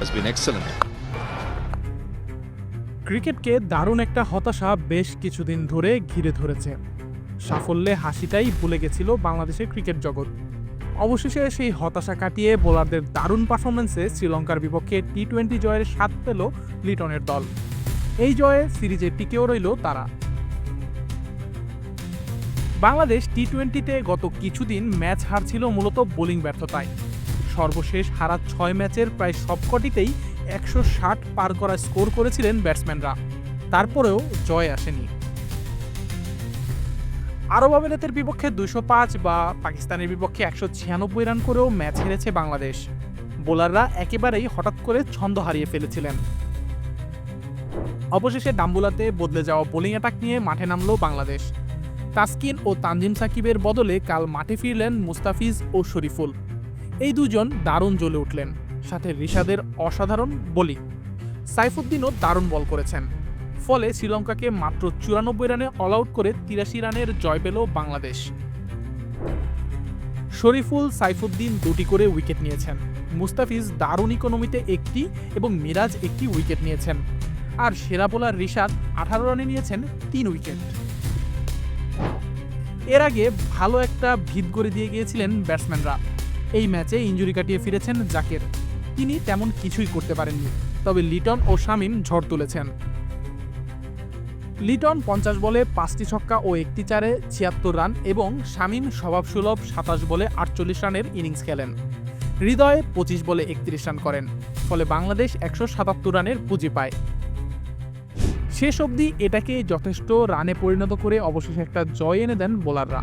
has been excellent. ক্রিকেটকে দারুণ একটা হতাশা বেশ কিছুদিন ধরে ঘিরে ধরেছে। সাফল্যে হাসিটাই ভুলে গেছিল বাংলাদেশের ক্রিকেট জগৎ। অবশেষে সেই হতাশা কাটিয়ে বোলারদের দারুণ পারফরমেন্সে শ্রীলঙ্কার বিপক্ষে টি টোয়েন্টি জয়ের স্বাদ পেল লিটনের দল। এই জয়ে সিরিজে টিকেও রইল তারা। বাংলাদেশ টি টোয়েন্টিতে গত কিছুদিন ম্যাচ হারছিল মূলত বোলিং ব্যর্থতায়। সর্বশেষ হারা ছয় ম্যাচের প্রায় সবকটিতেই একশো ষাট পার করা স্কোর করেছিলেন ব্যাটসম্যানরা। তারপরেও জয় আসেনি। আরব আমিরাতের বিপক্ষে দুশো পাঁচ বা পাকিস্তানের বিপক্ষে একশো ছিয়ানব্বই রান করেও ম্যাচ হেরেছে বাংলাদেশ। বোলাররা একেবারেই হঠাৎ করে ছন্দ হারিয়ে ফেলেছিলেন। অবশেষে ডাম্বুলাতে বদলে যাওয়া বোলিং অ্যাটাক নিয়ে মাঠে নামলো বাংলাদেশ। তাসকিন ও তানজিম সাকিবের বদলে কাল মাঠে ফিরলেন মুস্তাফিজ ও শরীফুল। এই দুজন দারুণ জ্বলে উঠলেন, সাথে রিশাদের অসাধারণ বোলিং। সাইফুদ্দিনও দারুণ বল করেছেন। ফলে শ্রীলঙ্কাকে মাত্র চুরানব্বই রানে অল আউট করে তিরাশি রানের জয় পেল বাংলাদেশ। শরীফুল সাইফুদ্দিন দুটি করে উইকেট নিয়েছেন। মুস্তাফিজ দারুণ ইকোনমিতে একটি এবং মিরাজ একটি উইকেট নিয়েছেন। আর সেরা বোলার রিশাদ আঠারো রানে নিয়েছেন তিন উইকেট। এর আগে ভালো একটা ভিত গড়ে দিয়ে গিয়েছিলেন ব্যাটসম্যানরা। এই ম্যাচে ইঞ্জুরি কাটিয়ে ফিরেছেন জাকের। তিনি তেমন কিছুই করতে পারেননি, তবে লিটন ও শামিম ঝড় তুলেছেন। লিটন পঞ্চাশ বলে পাঁচটি ছক্কা ও একটি চারে ছিয়াত্তর রান এবং শামিম স্বভাবসুলভ সাতাশ বলে আটচল্লিশ রানের ইনিংস খেলেন। হৃদয় পঁচিশ বলে একত্রিশ রান করেন, ফলে বাংলাদেশ একশো সাতাত্তর রানের পুঁজি পায়। শেষ অবধি এটাকে যথেষ্ট রানে পরিণত করে অবশেষে একটা জয় এনে দেন বোলাররা।